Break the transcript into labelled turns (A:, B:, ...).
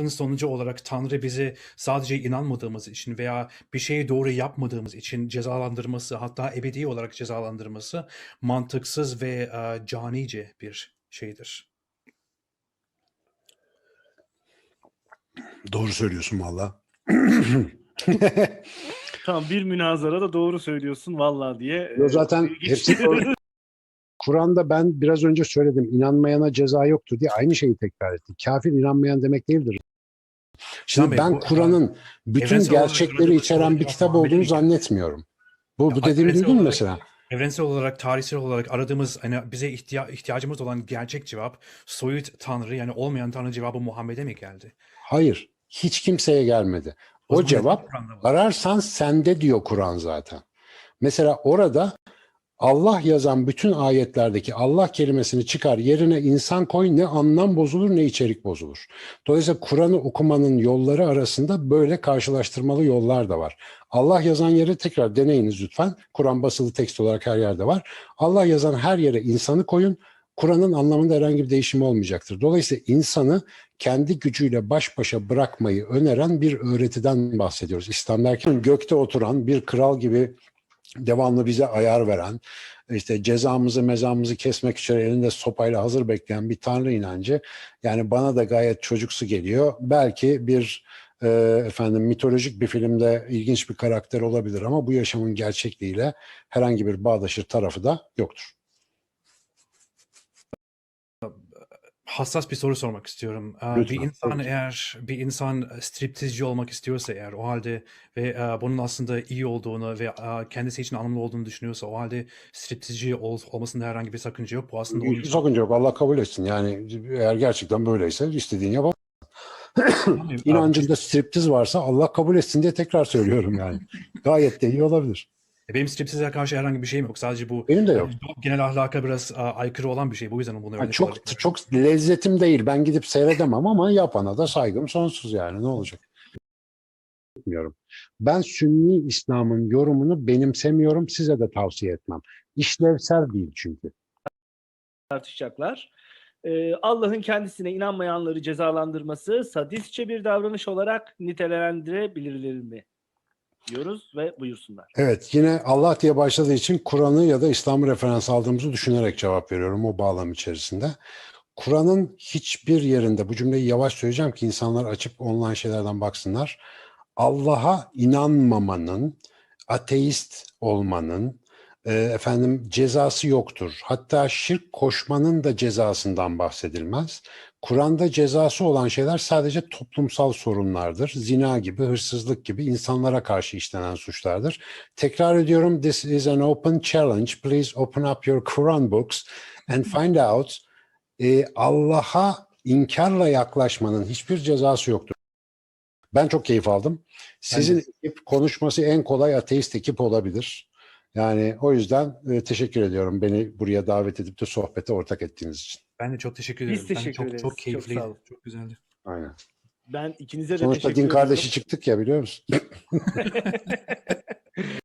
A: sonucu olarak Tanrı bizi sadece inanmadığımız için veya bir şeyi doğru yapmadığımız için cezalandırması hatta ebedi olarak cezalandırması mantıksız ve e, canice bir şeydir.
B: Doğru söylüyorsun valla.
C: Tamam bir münazara da doğru söylüyorsun vallahi diye.
B: Yo,
C: e,
B: zaten
C: geçti.
B: hepsi doğru. Kur'an'da ben biraz önce söyledim inanmayana ceza yoktur diye aynı şeyi tekrar etti. Kafir inanmayan demek değildir. Şimdi
A: Bey,
B: ben Kur'an'ın bütün
A: evrensel
B: gerçekleri içeren bir kitap olduğunu
A: mi?
B: zannetmiyorum. Bu, bu dediğimi duydun mu mesela?
A: Evrensel olarak, tarihsel olarak aradığımız, hani bize ihtiya- ihtiyacımız olan gerçek cevap soyut Tanrı yani olmayan Tanrı cevabı Muhammed'e mi geldi?
B: Hayır. Hiç kimseye gelmedi. O,
A: neden
B: cevap ararsan sende diyor Kur'an zaten. Mesela orada Allah yazan bütün ayetlerdeki Allah kelimesini çıkar yerine insan koy ne anlam bozulur ne içerik bozulur. Dolayısıyla Kur'an'ı okumanın yolları arasında böyle karşılaştırmalı yollar da var. Allah yazan yere tekrar deneyiniz lütfen. Kur'an basılı tekst olarak her yerde var. Allah yazan her yere insanı koyun. Kur'an'ın anlamında herhangi bir değişim olmayacaktır. Dolayısıyla insanı kendi gücüyle baş başa bırakmayı öneren bir öğretiden bahsediyoruz. İslam derken gökte oturan bir kral gibi devamlı bize ayar veren, işte cezamızı mezamızı kesmek üzere elinde sopayla hazır bekleyen bir tanrı inancı yani bana da gayet çocuksu geliyor. Belki bir e, efendim mitolojik bir filmde ilginç bir karakter olabilir ama bu yaşamın gerçekliğiyle herhangi bir bağdaşır tarafı da yoktur.
A: Hassas bir soru sormak istiyorum. Ee,
B: Lütfen,
A: Bir insan
B: ki.
A: eğer bir insan striptizci olmak istiyorsa eğer o halde ve e, bunun aslında iyi olduğunu ve e, kendisi için anlamlı olduğunu düşünüyorsa o halde striptizci ol, olmasında herhangi bir sakınca yok. Bu aslında onun
B: sakınca yok. Allah kabul etsin. Yani eğer gerçekten böyleyse istediğin yap.
A: E,
B: İnancında striptiz varsa Allah kabul etsin diye tekrar söylüyorum yani. Gayet de iyi olabilir.
A: Benim striptize karşı herhangi bir şeyim yok. Sadece bu
B: Benim de yok.
A: genel ahlaka biraz e, aykırı olan bir şey. Bu yüzden bunu öyle
B: çok
A: söyledim.
B: çok lezzetim değil. Ben gidip seyredemem ama yapana da saygım sonsuz yani ne olacak? Bilmiyorum. Ben Sünni İslam'ın yorumunu benimsemiyorum. Size de tavsiye etmem. İşlevsel değil çünkü.
C: tartışacaklar. Ee, Allah'ın kendisine inanmayanları cezalandırması sadistçe bir davranış olarak nitelendirebilir mi? Diyoruz ve buyursunlar.
B: Evet yine Allah diye başladığı için Kur'an'ı ya da İslam'ı referans aldığımızı düşünerek cevap veriyorum o bağlam içerisinde. Kur'an'ın hiçbir yerinde bu cümleyi yavaş söyleyeceğim ki insanlar açıp online şeylerden baksınlar. Allah'a inanmamanın, ateist olmanın, e, efendim cezası yoktur. Hatta şirk koşmanın da cezasından bahsedilmez. Kur'an'da cezası olan şeyler sadece toplumsal sorunlardır. Zina gibi, hırsızlık gibi insanlara karşı işlenen suçlardır. Tekrar ediyorum, this is an open challenge. Please open up your Quran books and find out e, Allah'a inkarla yaklaşmanın hiçbir cezası yoktur. Ben çok keyif aldım. Sizin ekip konuşması en kolay ateist ekip olabilir. Yani o yüzden e, teşekkür ediyorum beni buraya davet edip de sohbete ortak ettiğiniz için.
A: Ben de çok teşekkür
C: Biz
A: ederim. Ben de
C: teşekkür
A: çok,
C: ederiz.
A: çok
C: Çok
A: keyifliydi.
C: sağ olun.
A: Çok güzeldi.
B: Aynen.
C: Ben ikinize de
B: Sonuçta
C: teşekkür
B: din kardeşi çıktık ya biliyor musun?